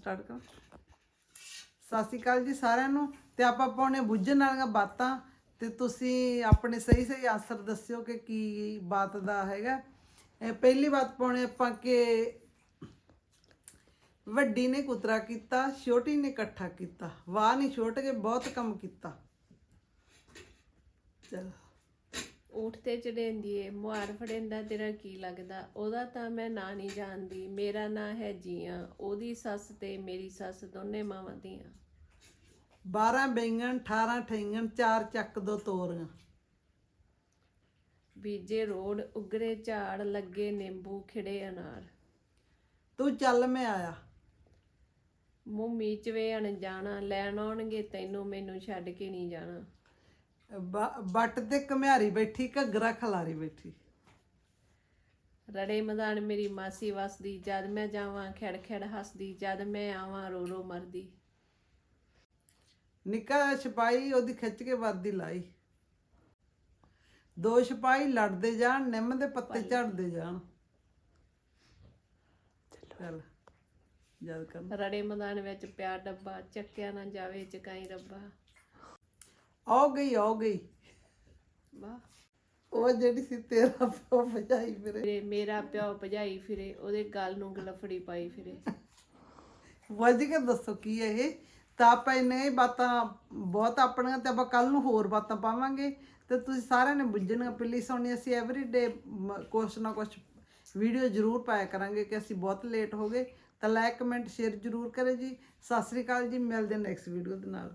Start ਕਰ। ਸਤਿ ਸ਼੍ਰੀ ਅਕਾਲ ਜੀ ਸਾਰਿਆਂ ਨੂੰ ਤੇ ਆਪਾਂ ਪਾਉਣੇ ਬੁੱਝਣ ਵਾਲੀਆਂ ਬਾਤਾਂ ਤੇ ਤੁਸੀਂ ਆਪਣੇ ਸਹੀ ਸਹੀ ਆਨਸਰ ਦੱਸਿਓ ਕਿ ਕੀ ਬਾਤ ਦਾ ਹੈਗਾ। ਇਹ ਪਹਿਲੀ ਬਾਤ ਪਾਉਣੇ ਆਪਾਂ ਕਿ ਵੱਡੀ ਨੇ ਕੁਤਰਾ ਕੀਤਾ, ਛੋਟੀ ਨੇ ਇਕੱਠਾ ਕੀਤਾ, ਵਾਹ ਨਹੀਂ ਛੋਟ ਕੇ ਬਹੁਤ ਕੰਮ ਕੀਤਾ। ਚਲੋ। ਊਠ ਤੇ ਚੜੇਂਦੀ ਏ ਮੁਹਾਰ ਫੜੇਂਦਾ ਤੇਰਾ ਕੀ ਲੱਗਦਾ? ਉਹਦਾ ਤਾਂ ਮੈਂ ਨਾਂ ਨਹੀਂ ਜਾਣਦੀ। ਮੇਰਾ ਨਾਂ ਹੈ ਜੀਆਂ। ਉਹਦੀ ਸੱਸ ਤੇ ਮੇਰੀ ਸੱਸ ਦੋਨੇ ਮਾਵਾਂ ਦੀਆਂ 12 ਬੈਂਗਣ 18 ਠੈਂਗਣ ਚਾਰ ਚੱਕ ਦੋ ਤੋਰੀਆਂ। ਬੀਜੇ ਰੋਡ ਉਗਰੇ ਝਾੜ ਲੱਗੇ ਨਿੰਬੂ ਖਿੜੇ ਅਨਾਰ। ਤੂੰ ਚੱਲ ਮੈਂ ਆਇਆ। ਮੂੰਹ ਮੀਚਵੇ ਅਣਜਾਣਾ। ਲੈਣ ਆਉਣਗੇ ਤੈਨੂੰ ਮੈਨੂੰ ਛੱਡ ਕੇ ਨਹੀਂ ਜਾਣਾ। ਬ- ਬੱਟ ਤੇ ਘਮਿਆਰੀ ਬੈਠੀ ਘੱਗਰਾ ਖਲਾਰੀ ਬੈਠੀ। ਰੜੇ ਮੈਦਾਨ ਮੇਰੀ ਮਾਸੀ ਵਸਦੀ ਜਦ ਮੈਂ ਜਾਵਾਂ ਖੜ ਖੜ ਹੱਸਦੀ ਜਦ ਮੈਂ ਆਵਾਂ ਰੋ ਰੋ ਮਰਦੀ। ਨਿੱਕਾ ਸਿਪਾਹੀ ਉਹਦੀ ਖਿੱਚ ਕੇ ਵਰਦੀ ਲਾਈ। ਦੋ ਸਿਪਾਹੀ ਲੜਦੇ ਜਾਣ ਨਿੰਮ ਦੇ ਪੱਤੇ ਝੜਦੇ ਜਾਣ। ਚੱਲ ਜਦ ਕਰ ਰੜੇ ਮੈਦਾਨ ਵਿੱਚ ਪਿਆ ਡੱਬਾ ਚੱਕਿਆ ਨਾ ਜਾਵੇ ਚਕਾਈ ਰੱਬਾ। ਆ ਗਈ ਆ ਗਈ। ਵਾਹ। ਉਹ ਜਿਹੜੀ ਸੀ ਤੇਰਾ ਪਿਓ ਭਜਾਈ ਫਿਰੇ। ਮੇਰੇ ਮੇਰਾ ਪਿਓ ਭਜਾਈ ਫਿਰੇ ਉਹਦੇ ਗਲ ਨੂੰ ਗਲਫੜੀ ਪਾਈ ਫਿਰੇ। ਵੱਜ ਕੇ ਦੱਸੋ ਕੀ ਹੈ ਇਹ? ਤਾਂ ਆਪਾਂ ਇੰਨੇ ਹੀ ਬਾਤਾਂ ਬਹੁਤ ਆਪਣੀਆਂ ਤੇ ਆਪਾਂ ਕੱਲ ਨੂੰ ਹੋਰ ਬਾਤਾਂ ਪਾਵਾਂਗੇ। ਤੇ ਤੁਸੀਂ ਸਾਰਿਆਂ ਨੇ ਬੁੱਝਣੀਆਂ ਪਿੱਲੀ ਸੋਣੀ ਅਸੀਂ ਐਵਰੀਡੇ ਕੁਛ ਨਾ ਕੁਛ ਵੀਡੀਓ ਜ਼ਰੂਰ ਪਾਇਆ ਕਰਾਂਗੇ ਕਿ ਅਸੀਂ ਬਹੁਤ ਲੇਟ ਹੋ ਗਏ। ਤਾਂ ਲਾਈਕ ਕਮੈਂਟ ਸ਼ੇਅਰ ਜ਼ਰੂਰ ਕਰੇ ਜੀ। ਸਤਿ ਸ੍ਰੀ ਅਕਾਲ ਜੀ। ਮਿਲਦੇ ਨੈਕਸਟ ਵੀਡੀਓ ਦੇ ਨਾਲ।